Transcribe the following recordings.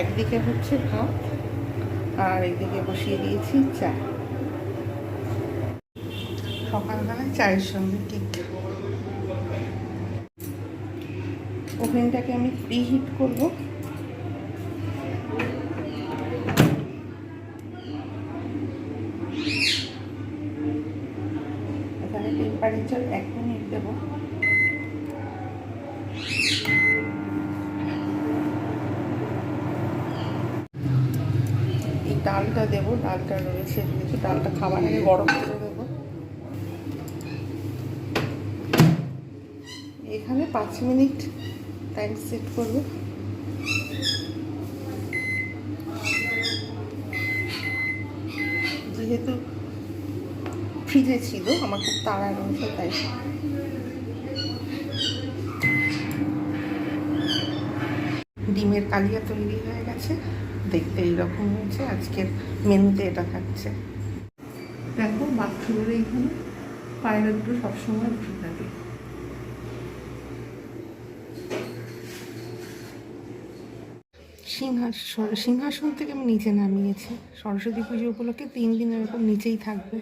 একদিকে হচ্ছে ভাত, আর এইদিকে বসিয়ে দিয়েছি চা। সকালবেলায় চায়ের সঙ্গে ঠিক ওভেনটাকে আমি প্রি হিট করব টেম্পারেচার এক মিনিট দেবো এই ডালটা দেবো ডালটা রয়েছে কিছু ডালটা খাবার আগে গরম করে দেবো এখানে পাঁচ মিনিট টাইম সেট করব। যেহেতু ফ্রিজে ছিল, আমার খুব তাড়া রয়েছে, তাই কালিয়া তৈরি হয়ে গেছে। দেখতে এইরকম হয়েছে, আজকের মেনুতে এটা থাকছে। দেখো বাথরুমের এইখানে পায়রা দুটো সবসময় উঠে থাকে। সিংহাসন সিংহাসন থেকে আমি নিচে নামিয়েছি। সরস্বতী পুজো উপলক্ষে তিন দিন এরকম নিচেই থাকবে।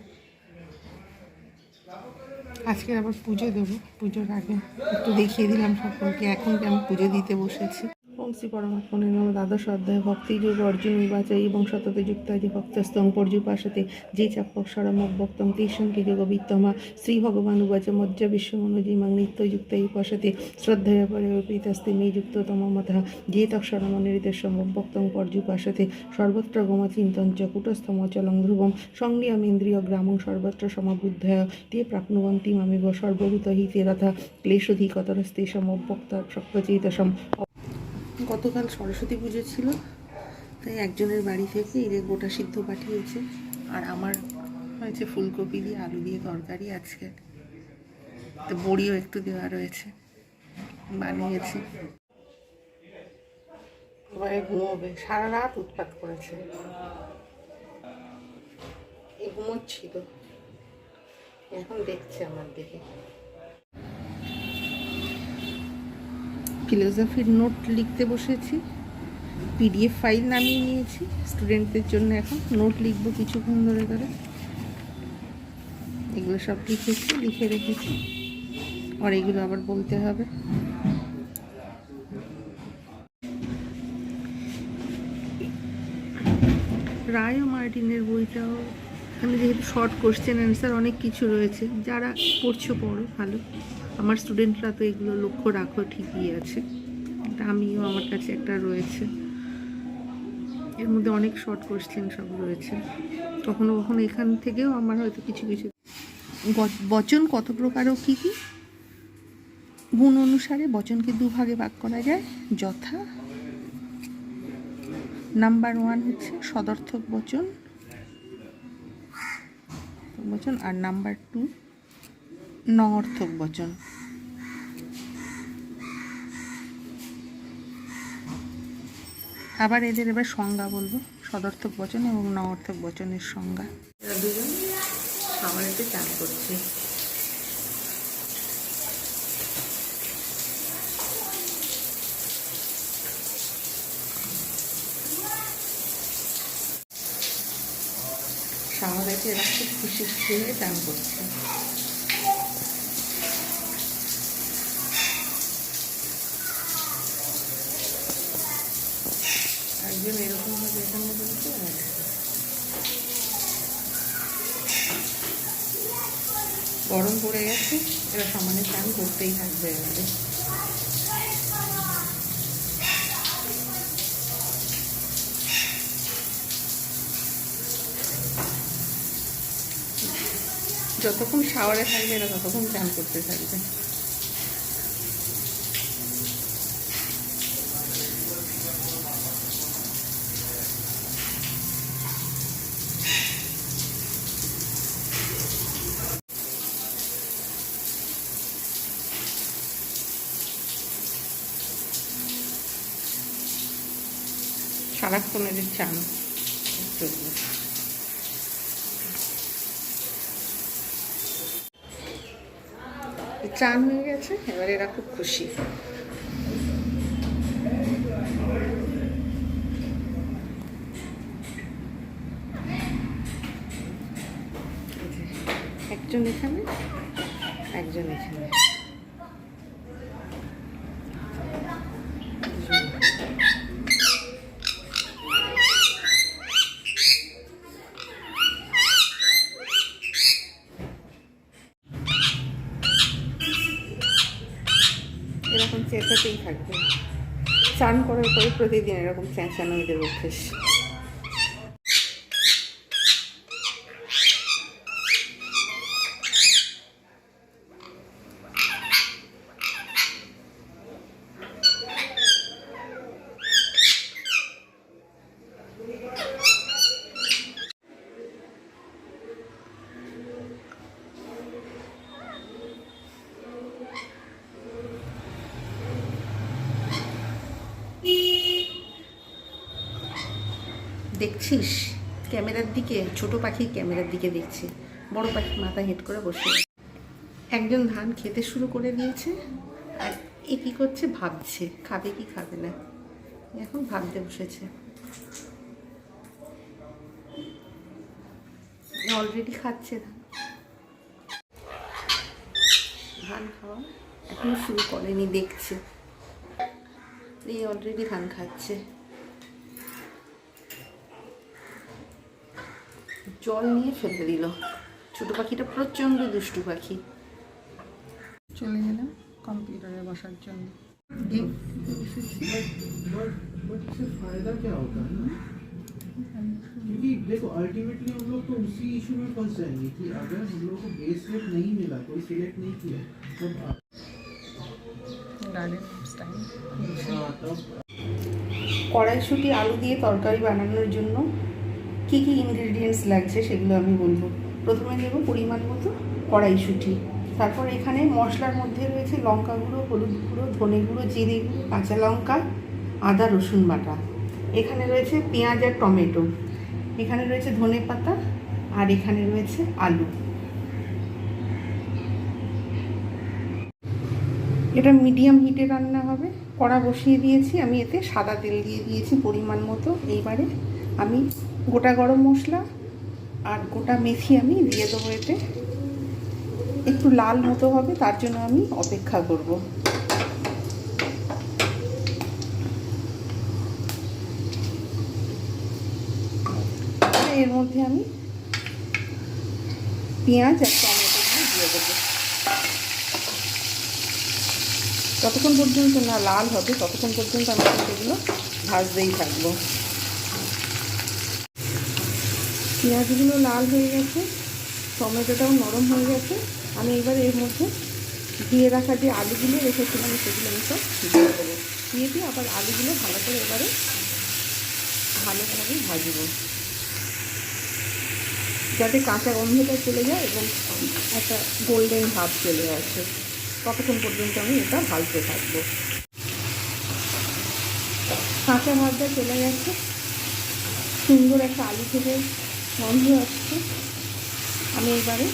আজকে আবার পুজো দেবো। পুজোর আগে একটু দেখিয়ে দিলাম সকলকে, এখন আমি পুজো দিতে বসেছি। শ্রী পরমাত্মনে নম দ্বাদশ অধ্যায়, ভক্তি যোগ, অর্জুন নির্বাচয় এবং সততে যুক্ত যে ভক্তস্তং পর্যুপাশতে যে চাপক্ষরম ভক্তম তেষণ কি যোগ বিত্তমা শ্রী ভগবান উবাচ, মজ্জা বিশ্বমনোজিমাং নিত্যযুক্ত উপাসতে শ্রদ্ধয়া পরে প্রীতস্তে মে যুক্ততম মতঃ যে তক তক্ষরম নির্দেশম ভক্তং পর্যুপাশতে সর্বত্র গম চিন্তন চ, কুটস্থম চলং ধ্রুবম সংজ্ঞামেন্দ্রিয় গ্রামং সর্বত্র সমবুদ্ধয় তে প্রাপ্নুবন্তি মামিব সর্বভূত হিতে তথা ক্লেশোধিকতরস্তে সমভক্ত সক্রচেতসম গতকাল সরস্বতী পুজো ছিল, তাই একজনের বাড়ি থেকে এই গোটা সিদ্ধ পাঠিয়েছে। আর আমার হয়েছে ফুলকপি দিয়ে আলু দিয়ে তরকারি আজকে। তো বড়িও একটু দেওয়া রয়েছে, বানিয়েছি। এবারে ঘুমোবে, সারা রাত উৎপাত করেছে। এখন দেখছে আমার দিকে। ফিলোসফির নোট লিখতে বসেছি। পিডিএফ ফাইল নামিয়ে নিয়েছি। স্টুডেন্টদের জন্য এখন নোট লিখব কিছুক্ষণ ধরে ধরে। এগুলো সব লিখেছি, লিখে রেখেছি। আর এগুলো আবার বলতে হবে। রায় মার্টিনের বইটাও এখানে যেহেতু শর্ট কোশ্চেন অ্যান্সার অনেক কিছু রয়েছে, যারা পড়ছো পড়ো, ভালো। আমার স্টুডেন্টরা তো এগুলো লক্ষ্য রাখো, ঠিকই আছে। এটা আমিও আমার কাছে একটা রয়েছে। এর মধ্যে অনেক শর্ট কোশ্চেন সব রয়েছে। কখনো কখনো এখান থেকেও আমার হয়তো কিছু কিছু বচন কত প্রকার ও কী কী? গুণ অনুসারে বচনকে দুভাগে ভাগ করা যায়। যথা। নাম্বার ওয়ান হচ্ছে সদর্থক বচন। বচন আর নাম্বার টু নঅর্থক বচন। আবার এদের এবার সংজ্ঞা বলব, সদর্থক বচন এবং নঅর্থক বচনের সংজ্ঞা। দুজন খাবারেতে চান করছে। শাওয়ারেতে এরা খুব খুশি খুশি হয়ে চান করছে। একজন এরকম ভাবে এখানে বলছে গরম পড়ে গেছে, এরা সমানে চান করতেই থাকবে এবারে যতক্ষণ শাওয়ারে থাকবে এরা ততক্ষণ চান করতে থাকবে। সারাক্ষণ এদের চান। চলবে চান হয়ে গেছে এবার এরা খুব খুশি। একজন এখানে। চেঁচাতেই থাকবে। চান করার পরে প্রতিদিন এরকম চেঁচানো এদের অভ্যেস। দেখছিস? ক্যামেরার দিকে, ছোট পাখি ক্যামেরার দিকে দেখছে। বড় পাখি মাথা হেঁট করে বসে একজন ধান খেতে শুরু করে দিয়েছে আর এ কী করছে? ভাবছে। খাবে কি খাবে না? এখন ভাবতে বসেছে। অলরেডি খাচ্ছে ধান। ধান খাওয়া এখনও শুরু করেনি, দেখছে। এই অলরেডি ধান খাচ্ছে। জল নিয়ে ফেলে দিল ছোট পাখিটা প্রচণ্ড দুষ্টু পাখি চলে গেলাম কম্পিউটারে বসার জন্য बट बट इससे फायदा क्या होता है ना क्योंकि देखो अल्टीमेटली हम लोग तो उसी इशू में फंस जाएंगे कि अगर हम लोग को बेस रेट नहीं मिला कोई सिलेक्ट नहीं किया तब आप- গার্ডেন স্টাইল हाँ, तब কড়াইশুঁটি আলু দিয়ে তরকারি বানানোর জন্য কি কী ইনগ্রেডিয়েন্টস লাগছে সেগুলো আমি বলব। প্রথমে নেব পরিমাণ মতো কড়াইশুঁটি। তারপর এখানে মশলার মধ্যে রয়েছে লঙ্কা গুঁড়ো, হলুদ গুঁড়ো, ধনে গুঁড়ো, জিরে গুঁড়ো, কাঁচা লঙ্কা, আদা, রসুন বাটা। এখানে রয়েছে পেঁয়াজ আর টমেটো। এখানে রয়েছে ধনে পাতা আর এখানে রয়েছে আলু। এটা মিডিয়াম হিটে রান্না হবে। কড়া বসিয়ে দিয়েছি। আমি এতে সাদা তেল দিয়ে দিয়েছি পরিমাণ মতো। এইবারে আমি গোটা গরম মশলা আর গোটা মেথি আমি দিয়ে দেবো এতে। একটু লাল মতো হবে, তার জন্য আমি অপেক্ষা করব। এর মধ্যে আমি পেঁয়াজ আর টমেটোগুলো দিয়ে দেবো। যতক্ষণ পর্যন্ত না লাল হবে, ততক্ষণ পর্যন্ত আমি সেগুলো ভাজতেই থাকব। পেঁয়াজগুলো লাল হয়ে গেছে, টমেটোটাও নরম হয়ে গেছে। আমি এবার এর মধ্যে দিয়ে রাখা যে আলুগুলো রেখেছিলাম, সেগুলো আমি সব দিয়ে দেবো দিয়ে দিয়ে আবার আলুগুলো ভালো করে এবারে ভালোভাবে ভাজবো। যাতে কাঁচা গন্ধটা চলে যায় এবং একটা গোল্ডেন ভাব চলে আসে। ততক্ষণ পর্যন্ত আমি এটা ভাজতে থাকব। কাঁচা ভাজটা চলে গেছে। সুন্দর একটা আলু থেকে গন্ধ আসছে। আমি এবারে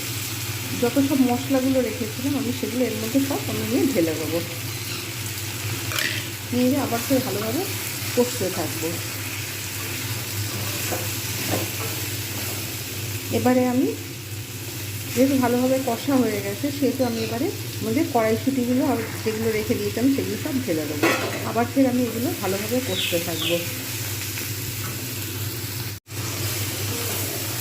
যত সব মশলাগুলো রেখেছিলাম, আমি সেগুলো এর মধ্যে সব আমি নিয়ে ঢেলে দেবো। নিয়ে আবার ফের ভালোভাবে কষতে থাকব। এবারে আমি যেহেতু ভালোভাবে কষা হয়ে গেছে, সেহেতু আমি এবারে মধ্যে কড়াইশুটিগুলো যেগুলো রেখে দিয়েছিলাম সেগুলো সব ঢেলে দেবো। আবার ফের আমি এগুলো ভালোভাবে কষতে থাকব।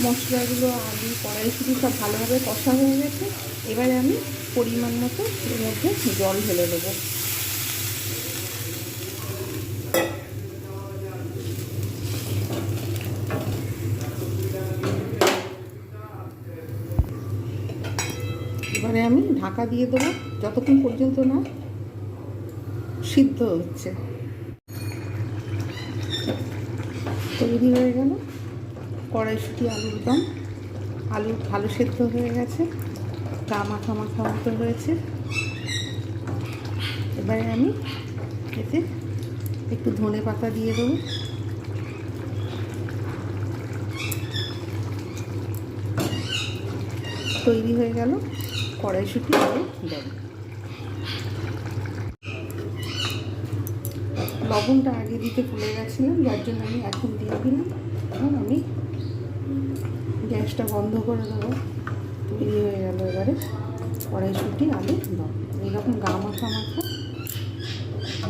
মশলাগুলো, আলু কড়াইশুটি সব ভালোভাবে কষা হয়ে গেছে। এবারে আমি পরিমাণ মতো এর মধ্যে জল ঢেলে দেবো। এবারে আমি ঢাকা দিয়ে দেবো, যতক্ষণ পর্যন্ত না সিদ্ধ হচ্ছে। তৈরি হয়ে গেল। কড়াইশুটি, আলুর দম। আলু ভালো সেদ্ধ হয়ে গেছে। গা মাখা মাখা মতো হয়েছে। এবারে আমি এতে একটু ধনে পাতা দিয়ে দেবো। তৈরি হয়ে গেল কড়াইশুটি আলু দম। লবণটা আগে দিতে ভুলে গেছিলাম, যার জন্য আমি এখন দিয়ে দিলাম। এখন আমি গ্যাসটা বন্ধ করে দেবো। তৈরি হয়ে গেল এবারে। কড়াইশুটি, আলু, দম। এইরকম গা মাখা মাখা।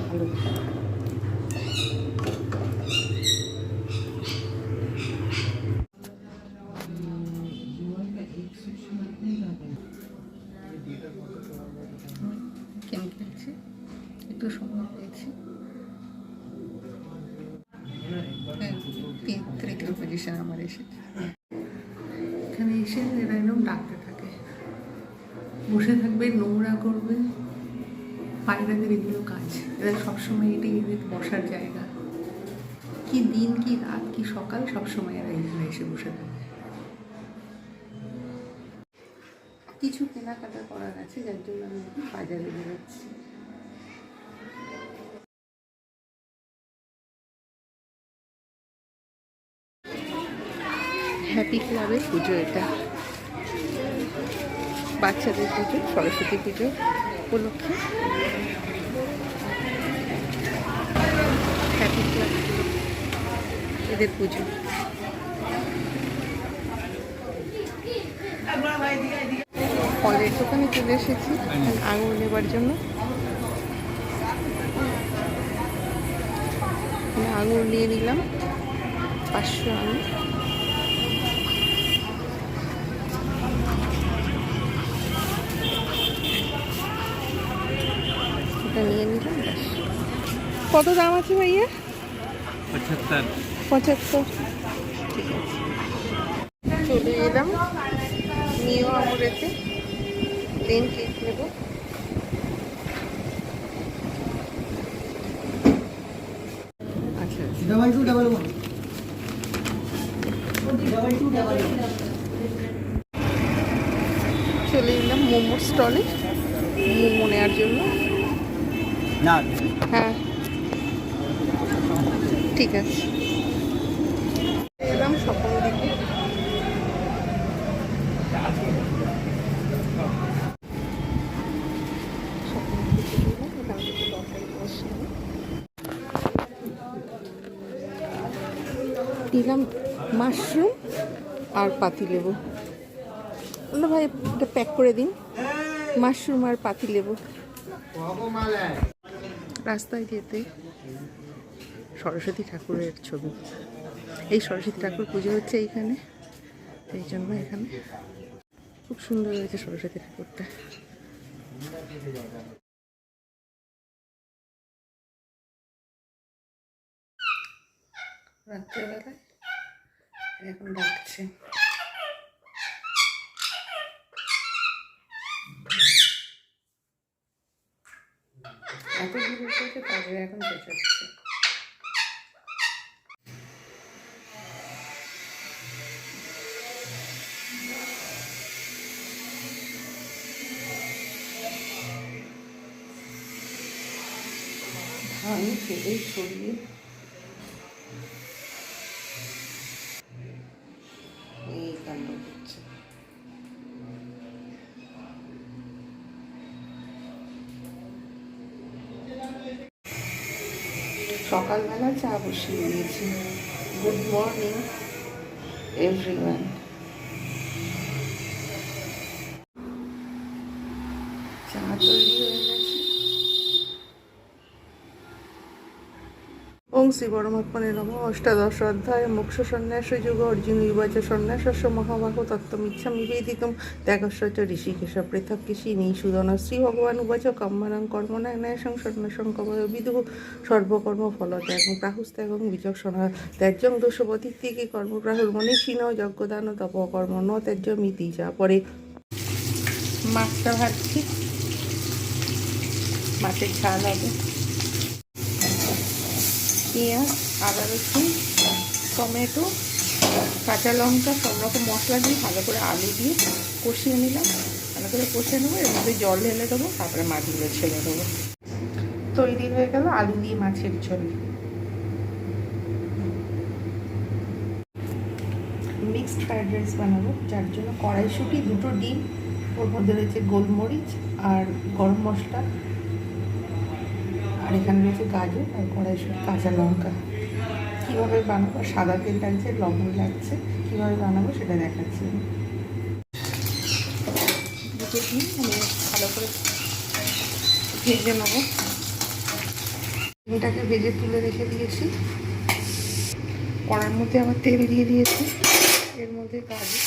ভালো একটু আমার এসেছে। এসে এরা এরকম ডাকতে থাকে। বসে থাকবে, নোংরা করবে। পায়রাদের এগুলো কাজ। এরা সবসময় এটাই এদের বসার জায়গা। কি দিন, কি রাত, কি সকাল, সবসময় এরা এখানে এসে বসে থাকে। কিছু কেনাকাটা করার আছে, যার জন্য আমি বাজারে বেরোচ্ছি। ক্লাবের পুজো এটা। বাচ্চাদের পুজো, সরস্বতী পুজো উপলক্ষে। এদের পুজো। ফলের দোকানে চলে এসেছি, আঙুর নেবার জন্য। আঙুর নিয়ে নিলাম, পাঁচশো আঙুর এটা নিয়ে নিলাম ব্যাস কত দাম আছে ভাইয়া? পঁচাত্তর। পঁচাত্তর। ঠিক আছে চলে এলাম নিউ আমরেতে। প্লেন কেক নেব। আচ্ছা ডাবল টু চলে এলাম মোমোর স্টলে। মোমো নেওয়ার জন্য। হ্যাঁ ঠিক আছে। এলাম দিকে। দিলাম মাশরুম আর পাতি পাতিলেবু। বলল, ভাই, এটা প্যাক করে দিন, মাশরুম আর পাতি পাতিলেবু। রাস্তায় যেতে সরস্বতী ঠাকুরের ছবি। এই সরস্বতী ঠাকুর পুজো হচ্ছে এইখানে। এই জন্য এখানে খুব সুন্দর হয়েছে সরস্বতী ঠাকুরটা। রাত্রেবেলায় এখন ডাকছে। এত তারপরে এখন চেঁচাচ্ছে ধান ফেলে ছড়িয়ে। এই কাণ্ড করছে সকালবেলা চা বসিয়ে দিয়েছি। গুড মর্নিং এভরিওয়ান চা তৈরি হয়ে গেছে ওং শ্রী পরমাত্মনে নম অষ্টাদশ অধ্যায় মোক্ষ সন্ন্যাস যুগ অর্জুন বিবাচ সন্ন্যাসস্য মহাবাহ তত্ত্বমিচ্ছাম নিবেদিতম ত্যাগস্য চ ঋষিকেশ পৃথক কৃষি নিষুদন শ্রী ভগবান উবাচ কম্মানাং কর্মণা ন্যায়সং সন্ন্যাসং কবয় বিদুঃ সর্বকর্ম ফলত্যাগং প্রাহুস্ত্যাগং বিচক্ষণা ত্যাজ্যং দোষপতিত্তিকে কর্মপ্রাহুর মনীষীণ যজ্ঞদান তপকর্ম ন ত্যাজ্য মিতি যা পরে। মাছটা ভাজছি। মাছের ঝাল হবে। পেঁয়াজ, আদা রসুন, টমেটো, কাঁচা লঙ্কা, সব রকম মশলা দিয়ে ভালো করে আলু দিয়ে কষিয়ে নিলাম। ভালো করে কষিয়ে নেব, এর মধ্যে জল ঢেলে দেবো, তারপরে মাছগুলো ছেড়ে দেবো। তৈরি হয়ে গেল আলু দিয়ে মাছের ঝোল। মিক্সড ফ্রাইড রাইস বানাবো, যার জন্য কড়াইশুঁটি, দুটো ডিম, ওর মধ্যে রয়েছে গোলমরিচ আর গরম মশলা। আর এখানে রয়েছে গাজর আর কড়াইশুঁটি, কাঁচা লঙ্কা। কীভাবে বানাবো? সাদা তেল লাগছে, লবণ লাগছে। কীভাবে বানাবো সেটা দেখাচ্ছি। আমি। নিয়ে আমি ভালো করে ভেজে নেব। ডিমটাকে ভেজে তুলে রেখে দিয়েছি। কড়ার মধ্যে আবার তেল দিয়ে দিয়েছি। এর মধ্যে গাজর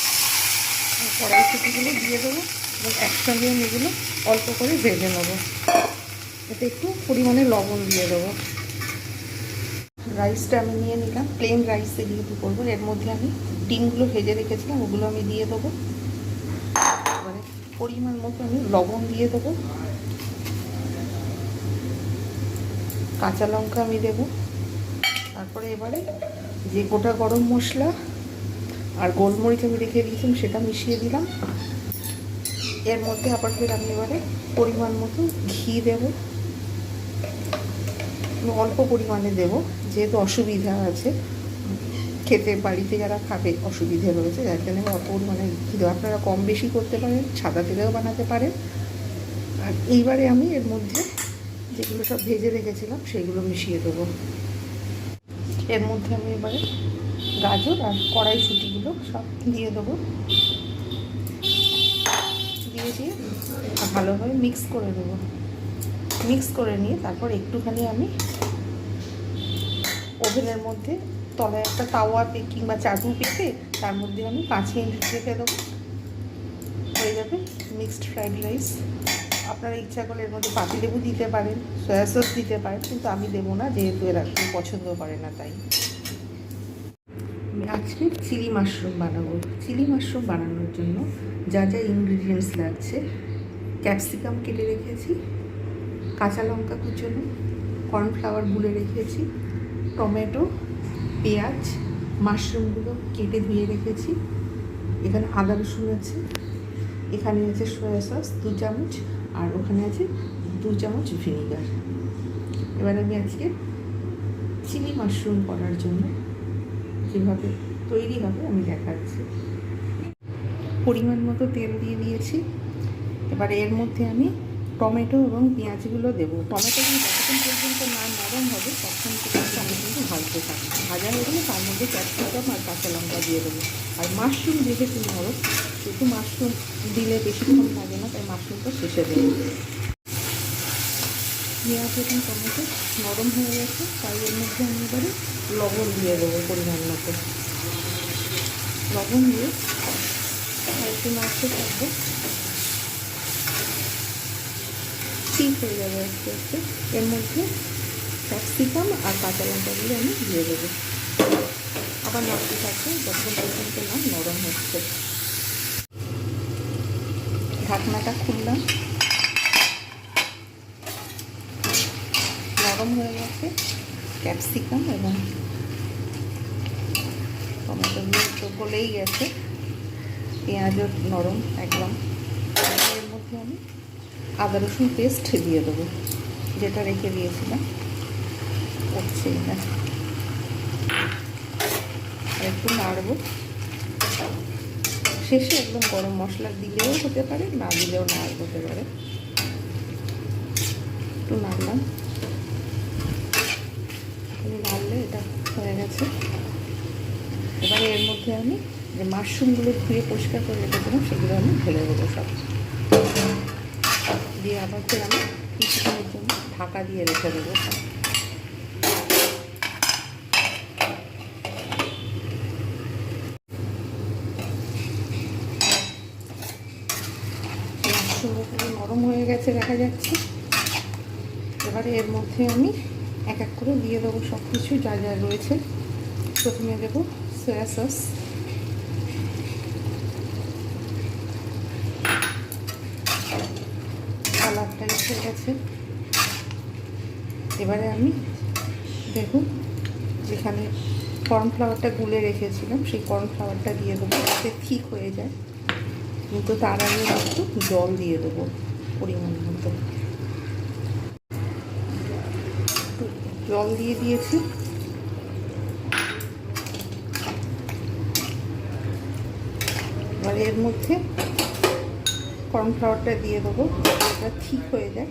কড়াইশুটিগুলো দিয়ে দেবো এবং একসঙ্গে আমি এগুলো অল্প করে ভেজে নেব। এতে একটু পরিমাণে লবণ দিয়ে দেবো। রাইসটা আমি নিয়ে নিলাম। প্লেন রাইসে যেহেতু করব? এর মধ্যে আমি ডিমগুলো ভেজে রেখেছিলাম, ওগুলো আমি দিয়ে দেবো। এবারে পরিমাণ মতো আমি লবণ দিয়ে দেবো। কাঁচা লঙ্কা আমি দেবো। তারপরে এবারে যে গোটা গরম মশলা আর গোলমরিচ আমি রেখে দিয়েছিলাম, সেটা মিশিয়ে দিলাম। এর মধ্যে আবার ফের আমি এবারে পরিমাণ মতো ঘি দেব। অল্প পরিমাণে দেব, যেহেতু অসুবিধা আছে। খেতে, বাড়িতে যারা খাবে, অসুবিধে রয়েছে, যার জন্য অল্প পরিমাণে ঘি আপনারা কম বেশি করতে পারেন, সাদা তেলেও বানাতে পারেন। আর এইবারে আমি এর মধ্যে যেগুলো সব ভেজে রেখেছিলাম, সেগুলো মিশিয়ে দেবো। এর মধ্যে আমি এবারে গাজর আর কড়াইশুটিগুলো সব দিয়ে দেবো। দিয়ে দিয়ে ভালোভাবে মিক্স করে দেবো। মিক্স করে নিয়ে তারপর একটুখানি আমি ওভেনের মধ্যে তলায় একটা তাওয়া কিংবা চাটু পেতে তার মধ্যে আমি পাঁচ মিনিট রেখে দেবো। হয়ে যাবে মিক্সড ফ্রাইড রাইস। আপনারা ইচ্ছা করলে এর মধ্যে পাতিলেবু দিতে পারেন, সয়া সস দিতে পারেন, কিন্তু আমি দেবো না, যেহেতু এরা কেউ পছন্দ করে না তাই। আজকে চিলি মাশরুম বানাবো। চিলি মাশরুম বানানোর জন্য যা যা ইনগ্রিডিয়েন্টস লাগছে, ক্যাপসিকাম কেটে রেখেছি। কাঁচা লঙ্কা কুচোনো কর্নফ্লাওয়ার গুলে রেখেছি, টমেটো, পেঁয়াজ মাশরুমগুলো কেটে ধুয়ে রেখেছি। এখানে আদা রসুন আছে, এখানে আছে সয়া সস দু চামচ, আর ওখানে আছে দু চামচ ভিনিগার এবার আমি আজকে চিলি মাশরুম করার জন্য যেভাবে তৈরি হবে আমি দেখাচ্ছি। পরিমাণ মতো তেল দিয়ে দিয়েছি। এবার এর মধ্যে আমি টমেটো এবং পেঁয়াজগুলো দেবো। টমেটোগুলো যতক্ষণ পর্যন্ত না নরম হবে তখন পর্যন্ত আমি কিন্তু ভাজতে থাকব। ভাজা হয়ে গেলে তার মধ্যে ক্যাপসিকাম আর কাঁচা লঙ্কা দিয়ে দেবো। আর মাশরুম যেহেতু নরম যেহেতু মাশরুম দিলে বেশিক্ষণ লাগে না, তাই মাশরুমটা শেষে দেবো। পেঁয়াজ এবং টমেটো নরম হয়ে গেছে, তাই এর মধ্যে আমি এবারে লবণ দিয়ে দেবো পরিমাণ মতো। লবণ দিয়ে একটু নাড়তে থাকব। ঠিক হয়ে যাবে আস্তে আস্তে। এর মধ্যে ক্যাপসিকাম আর কাঁচা লঙ্কাগুলো আমি দিয়ে দেবো। আবার নাড়তে থাকব যতক্ষণ পর্যন্ত না নরম হচ্ছে। ঢাকনাটা খুললাম। নরম হয়ে গেছে। ক্যাপসিকাম এবং টমেটোগুলো তো গলেই গেছে। পেঁয়াজও নরম একদম। এর মধ্যে আমি আদা রসুন পেস্ট দিয়ে দেবো। যেটা রেখে দিয়েছিলাম। করছে এটা আর একটু নাড়বো। শেষে একদম গরম মশলা দিলেও হতে পারে, না দিলেও না হতে পারে। একটু নাড়লাম। নাড়লে এটা হয়ে গেছে। এবারে এর মধ্যে আমি যে মাশরুমগুলো ধুয়ে পরিষ্কার করে রেখেছিলাম, সেগুলো আমি ঢেলে দেবো সব। দিয়ে আবার ফের আমি কিছুক্ষণের জন্য ঢাকা দিয়ে রেখে দেবো। মাশরুমগুলো নরম হয়ে গেছে দেখা যাচ্ছে। এবারে এর মধ্যে আমি এক এক করে দিয়ে দেবো সব কিছু যা যা রয়েছে। প্রথমে দেবো সয়া সস কালারটা এসে গেছে এবারে আমি দেখুন যেখানে কর্নফ্লাওয়ারটা গুলে রেখেছিলাম, সেই কর্নফ্লাওয়ারটা দিয়ে দেবো, যাতে ঠিক হয়ে যায়। কিন্তু তার আগে একটু জল দিয়ে দেবো পরিমাণ মতো। জল দিয়ে দিয়েছি। এবার এর মধ্যে কর্নফ্লাওয়ারটা দিয়ে দেবো। এটা ঠিক হয়ে যায়।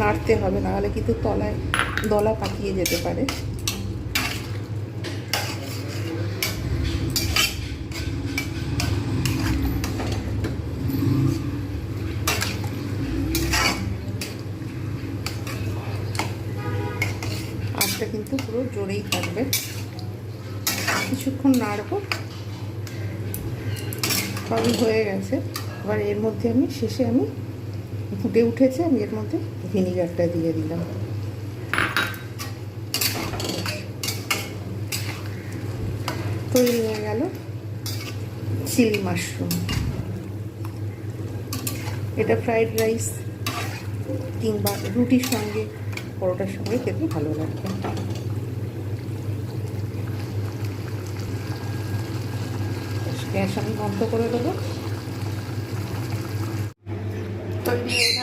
নাড়তে হবে, নাহলে কিন্তু তলায় দলা পাকিয়ে যেতে পারে। আটটা কিন্তু পুরো জোরেই থাকবে। কিছুক্ষণ নাড়ব। সবই হয়ে গেছে। এবার এর মধ্যে আমি, শেষে আমি ফুটে উঠেছে, আমি এর মধ্যে ভিনিগারটা দিয়ে দিলাম। তৈরি হয়ে গেল চিলি মাশরুম। এটা ফ্রাইড রাইস কিংবা রুটির সঙ্গে, পরোটার সঙ্গে খেতে ভালো লাগবে গ্যাস আমি বন্ধ করে দেবো। তৈরি হয়ে